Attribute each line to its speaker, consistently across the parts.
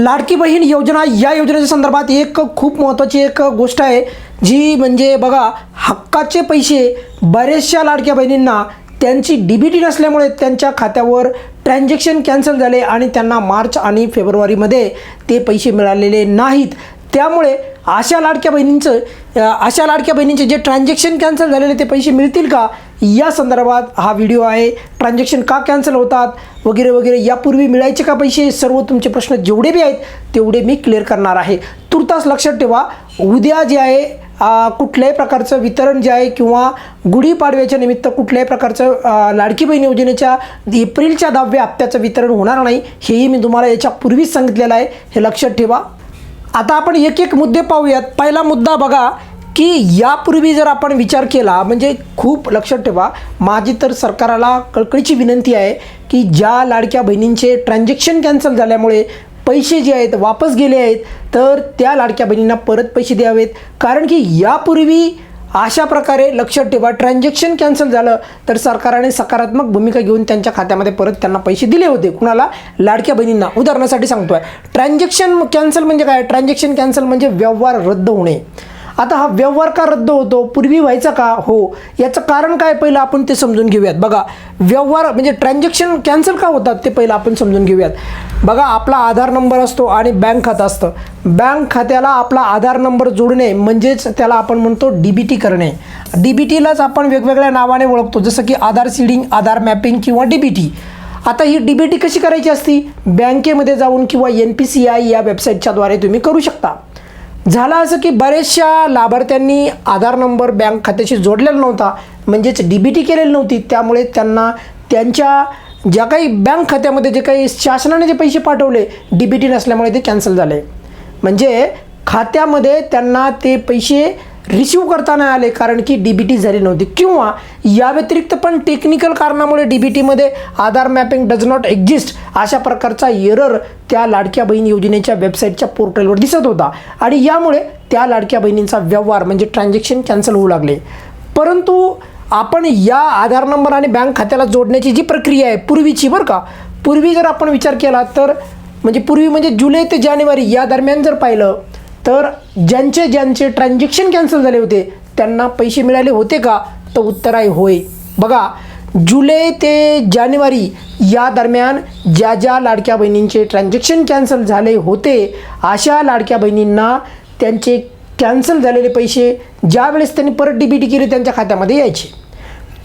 Speaker 1: लाडकी बहीण योजना या योजनेच्या संदर्भात एक खूप महत्त्वाची एक गोष्ट आहे जी म्हणजे बघा हक्काचे पैसे बऱ्याचशा लाडक्या बहिणींना त्यांची डी बी टी नसल्यामुळे त्यांच्या खात्यावर ट्रान्झॅक्शन कॅन्सल झाले आणि त्यांना मार्च आणि फेब्रुवारीमध्ये ते पैसे मिळालेले नाहीत. त्यामुळे अशा लाडक्या बहिणींचं अशा लाडक्या बहिणींचे जे ट्रान्झॅक्शन कॅन्सल झालेले ते पैसे मिळतील का? या संदर्भात हा व्हिडिओ आहे. ट्रान्झॅक्शन का कॅन्सल होतात? वगैरे वगैरे यापूर्वी मिळायचे का पैसे? सर्व तुमचे प्रश्न जेवढे बी आहेत तेवढे मी क्लिअर करणार आहे. तुर्तास लक्षात ठेवा उद्या जे आहे कुठल्याही प्रकारचं वितरण जे आहे किंवा गुढीपाडव्याच्या निमित्त कुठल्याही प्रकारचं लाडकी बहीण योजनेच्या एप्रिलच्या दहाव्या हप्त्याचं वितरण होणार नाही हेही मी तुम्हाला याच्या पूर्वीच सांगितलेलं आहे. हे लक्षात ठेवा. आता आपण एक एक मुद्दे पाहूयात. पहिला मुद्दा बघा की यापूर्वी जर आपण विचार केला म्हणजे खूप लक्षात ठेवा माझी तर सरकाराला कळकळीची विनंती आहे की ज्या लाडक्या बहिणींचे ट्रान्झॅक्शन कॅन्सल झाल्यामुळे पैसे जे आहेत वापस गेले आहेत तर त्या लाडक्या बहिणींना परत पैसे द्यावेत. कारण की यापूर्वी अशा प्रकारे लक्षात ठेवा. ट्रान्झॅक्शन कॅन्सल झालं तर सरकारने सकारात्मक भूमिका घेऊन त्यांच्या खात्यामध्ये परत त्यांना पैसे दिले होते. कुणाला? लाडक्या बहिणींना. उदाहरणासाठी सांगतोय. ट्रान्झॅक्शन कॅन्सल म्हणजे काय? ट्रान्झॅक्शन कॅन्सल म्हणजे व्यवहार रद्द होणे. आता हा व्यवहार का रद्द होतो? पूर्वी व्हायचा का? हो. याचं कारण काय पहिलं आपण ते समजून घेऊयात. बघा व्यवहार म्हणजे ट्रान्झॅक्शन कॅन्सल का होतात ते पहिलं आपण समजून घेऊयात. बघा आपला आधार नंबर असतो आणि बँक खातं असतं. बँक खात्याला आपला आधार नंबर जोडणे म्हणजेच त्याला आपण म्हणतो डी बी टी करणे. डी बी टीलाच आपण वेगवेगळ्या नावाने ओळखतो जसं की आधार सीडिंग आधार मॅपिंग किंवा डी बी टी आता ही डी बी टी कशी करायची असती? बँकेमध्ये जाऊन किंवा एन पी सी आय या वेबसाईटच्याद्वारे तुम्ही करू शकता. झालं असं की बरेचशा लाभार्थ्यांनी आधार नंबर बँक खात्याशी जोडलेला नव्हता म्हणजेच डी बी टी केलेली नव्हती. त्यामुळे त्यांना त्यांच्या ज्या काही बँक खात्यामध्ये जे काही शासनाने जे पैसे पाठवले डी बी टी नसल्यामुळे ते कॅन्सल झाले. म्हणजे खात्यामध्ये त्यांना ते पैसे रिसीव करता नाही आले कारण की डी बी टी झाली नव्हती. किंवा या व्यतिरिक्त पण टेक्निकल कारणामुळे डी बी टीमध्ये Aadhaar mapping does not exist अशा प्रकारचा एरर त्या लाडक्या बहीण योजनेच्या वेबसाईटच्या पोर्टलवर दिसत होता. आणि यामुळे त्या लाडक्या बहिणींचा व्यवहार म्हणजे ट्रान्झॅक्शन कॅन्सल होऊ लागले. परंतु आपण या आधार नंबर आणि बँक खात्याला जोडण्याची जी प्रक्रिया आहे पूर्वीची बरं का पूर्वी जर आपण विचार केला तर म्हणजे पूर्वी म्हणजे जुलै ते जानेवारी या दरम्यान जर पाहिलं तर ज्यांचे ज्यांचे ट्रान्झॅक्शन कॅन्सल झाले होते त्यांना पैसे मिळाले होते का? तर उत्तर आहे होय. बघा जुलै ते जानेवारी या दरम्यान ज्या ज्या लाडक्या बहिणींचे ट्रान्झॅक्शन कॅन्सल झाले होते अशा लाडक्या बहिणींना त्यांचे कॅन्सल झालेले पैसे ज्यावेळेस त्यांनी परत डी बी टी केले त्यांच्या खात्यामध्ये यायचे.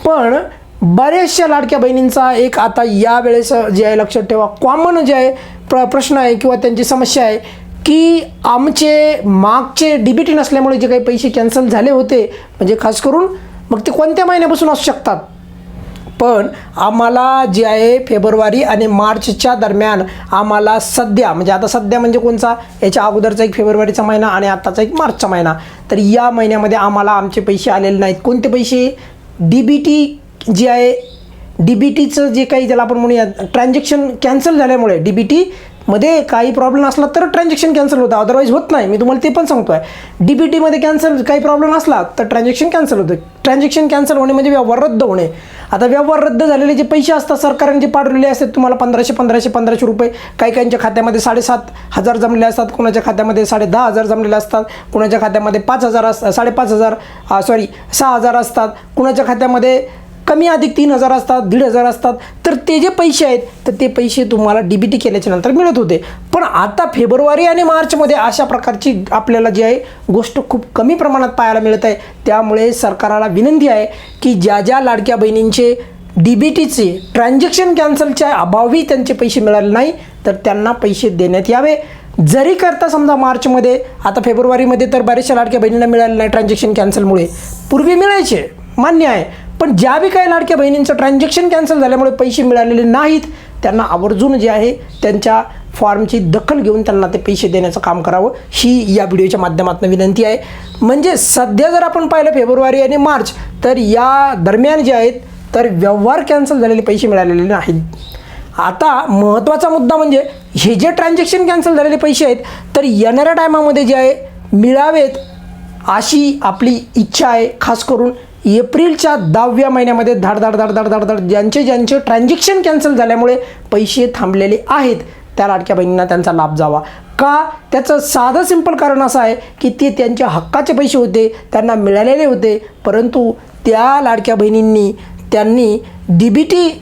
Speaker 1: पण बऱ्याचशा लाडक्या बहिणींचा एक आता यावेळेस जे आहे लक्षात ठेवा कॉमन जे आहे प्र प्रश्न आहे किंवा त्यांची समस्या आहे की आमचे मागचे डी बी टी नसल्यामुळे जे काही पैसे कॅन्सल झाले होते म्हणजे खास करून मग ते कोणत्या महिन्यापासून असू शकतात? पण आम्हाला जे आहे फेब्रुवारी आणि मार्चच्या दरम्यान आम्हाला सध्या म्हणजे आता सध्या म्हणजे कोणचा? याच्या अगोदरचा एक फेब्रुवारीचा महिना आणि आत्ताचा एक मार्चचा महिना. तर या महिन्यामध्ये आम्हाला आमचे पैसे आलेले नाहीत. कोणते पैसे? डी बी टी जे आहे डी बी टीचं जे काही ज्याला आपण म्हणूया ट्रान्झॅक्शन कॅन्सल झाल्यामुळे डी बी टीमध्ये काही प्रॉब्लेम असला तर ट्रान्झॅक्शन कॅन्सल होतं. अदरवाईज होत नाही. मी तुम्हाला ते पण सांगतो आहे डी बी टीमध्ये कॅन्सल काही प्रॉब्लेम असला तर ट्रान्झॅक्शन कॅन्सल होतं. ट्रान्झॅक्शन कॅन्सल होणे म्हणजे व्यवहार रद्द होणे. आता व्यवहार रद्द झालेले जे पैसे असतात सरकारने जे पाठवलेले असतात तुम्हाला पंधराशे पंधराशे पंधराशे रुपये काही काहींच्या खात्यामध्ये साडेसात हजार जमलेले असतात कोणाच्या खात्यामध्ये साडे दहा हजार जमलेले असतात कोणाच्या खात्यामध्ये पाच हजार असतात साडेपाच हजार सॉरी सहा हजार असतात कुणाच्या खात्यामध्ये कमी अधिक तीन हजार असतात दीड हजार असतात तर ते जे पैसे आहेत तर ते पैसे तुम्हाला डी बी टी केल्याच्यानंतर मिळत होते. पण आता फेब्रुवारी आणि मार्चमध्ये अशा प्रकारची आपल्याला जी आहे गोष्ट खूप कमी प्रमाणात पाहायला मिळत आहे. त्यामुळे सरकाराला विनंती आहे की ज्या ज्या लाडक्या बहिणींचे डी बी टीचे ट्रान्झॅक्शन कॅन्सलच्या अभावी त्यांचे पैसे मिळाले नाही तर त्यांना पैसे देण्यात यावे. जरी करता समजा मार्चमध्ये आता फेब्रुवारीमध्ये तर बऱ्याचशा लाडक्या बहिणींना मिळाले नाही ट्रान्झॅक्शन कॅन्सलमुळे पूर्वी मिळायचे मान्य आहे. पण ज्या बी काही लाडक्या बहिणींचं ट्रान्झॅक्शन कॅन्सल झाल्यामुळे पैसे मिळालेले नाहीत त्यांना आवर्जून जे आहे त्यांच्या फॉर्मची दखल घेऊन त्यांना ते पैसे देण्याचं काम करावं ही या व्हिडिओच्या माध्यमातून विनंती आहे. म्हणजे सध्या जर आपण पाहिलं फेब्रुवारी आणि मार्च तर या दरम्यान जे आहेत तर व्यवहार कॅन्सल झालेले पैसे मिळालेले नाहीत. आता महत्त्वाचा मुद्दा म्हणजे हे जे ट्रान्झॅक्शन कॅन्सल झालेले पैसे आहेत तर येणाऱ्या टायमामध्ये जे आहे मिळावेत अशी आपली इच्छा आहे खास करून एप्रिलच्या दहाव्या महिन्यामध्ये धाड धाड धाड धाड धाड धाड ज्यांचे ज्यांचे ट्रान्झॅक्शन कॅन्सल झाल्यामुळे पैसे थांबलेले आहेत त्या लाडक्या बहिणींना त्यांचा लाभ जावा. का? त्याचं साधं सिंपल कारण असं आहे की ते त्यांच्या हक्काचे पैसे होते त्यांना मिळालेले होते परंतु त्या लाडक्या बहिणींनी त्यांनी डी बी टी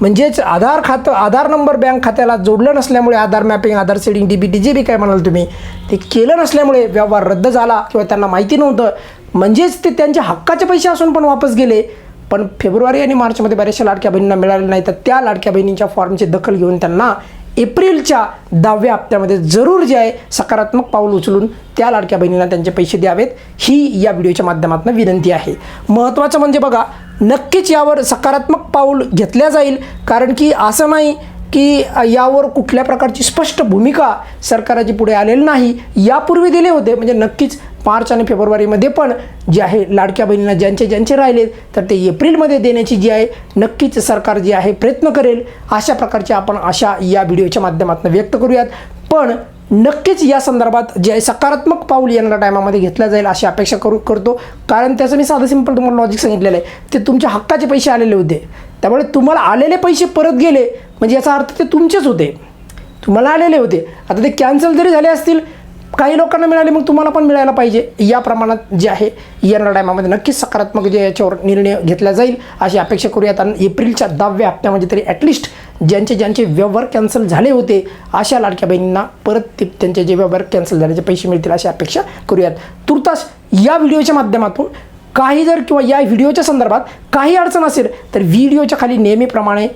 Speaker 1: म्हणजेच आधार खातं आधार नंबर बँक खात्याला जोडलं नसल्यामुळे Aadhaar mapping Aadhaar seeding D B T जे बी काय म्हणाल तुम्ही ते केलं नसल्यामुळे व्यवहार रद्द झाला किंवा त्यांना माहिती नव्हतं. म्हणजेच ते त्यांच्या हक्काचे पैसे असून पण वापस गेले. पण फेब्रुवारी आणि मार्चमध्ये बऱ्याचशा लाडक्या बहिणींना मिळाले नाही तर त्या लाडक्या बहिणींच्या फॉर्मची दखल घेऊन त्यांना एप्रिलच्या दहाव्या हप्त्यामध्ये जरूर जे आहे सकारात्मक पाऊल उचलून त्या लाडक्या बहिणींना त्यांचे पैसे द्यावेत. ही या व्हिडिओच्या माध्यमातून विनंती आहे. महत्त्वाचं म्हणजे बघा नक्कीच यावर सकारात्मक पाऊल घेतल्या जाईल. कारण की असं नाही की यावर कुठल्या प्रकारची स्पष्ट भूमिका सरकाराची पुढे आलेली नाही यापूर्वी दिले होते. म्हणजे नक्कीच मार्च आणि फेब्रुवारीमध्ये पण जे आहे लाडक्या बहिणींना ज्यांचे ज्यांचे राहिलेत तर ते एप्रिलमध्ये देण्याची जी आहे नक्कीच सरकार जे आहे प्रयत्न करेल. अशा प्रकारची आपण अशा या व्हिडिओच्या माध्यमातून व्यक्त करूयात. पण नक्कीच या संदर्भात जे आहे सकारात्मक पाऊल येणाऱ्या टायमामध्ये घेतलं जाईल अशी अपेक्षा करू करतो. कारण त्याचं मी साधं सिंपल तुम्हाला लॉजिक सांगितलेलं आहे. ते तुमच्या हक्काचे पैसे आलेले होते. त्यामुळे तुम्हाला आलेले पैसे परत गेले म्हणजे याचा अर्थ ते तुमचेच होते. तुम्हाला आलेले होते. आता ते कॅन्सल जरी झाले असतील काही लोकांना मिळाले मग तुम्हाला पण मिळायला पाहिजे. या प्रमाणात जे आहे येणाऱ्या टायमामध्ये नक्कीच सकारात्मक जे याच्यावर निर्णय घेतला जाईल अशी अपेक्षा करूयात. आणि एप्रिलच्या दहाव्या हप्त्यामध्ये तरी ॲटलिस्ट ज्यांचे ज्यांचे व्यवहार कॅन्सल झाले होते अशा लाडक्या बहिणींना परत ते त्यांचे जे व्यवहार कॅन्सल झाल्याचे पैसे मिळतील अशी अपेक्षा करूयात. तुर्तास या व्हिडिओच्या माध्यमातून काही जर किंवा या व्हिडिओच्या संदर्भात काही अडचण असेल तर व्हिडिओच्या खाली नेहमीप्रमाणे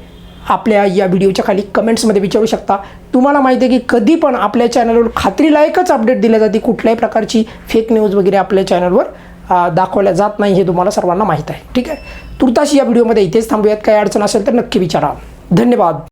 Speaker 1: आपल्या या व्हिडिओच्या खाली कमेंट्समध्ये विचारू शकता. तुम्हाला माहिती आहे की कधी पण आपल्या चॅनलवर खात्रीलायकच अपडेट दिल्या जाते कुठल्याही प्रकारची फेक न्यूज वगैरे आपल्या चॅनलवर दाखवल्या जात नाही हे तुम्हाला सर्वांना माहीत आहे. ठीक आहे? तुर्ताशी या व्हिडिओमध्ये इथेच थांबूयात. काही अडचण असेल तर नक्की विचारा. धन्यवाद.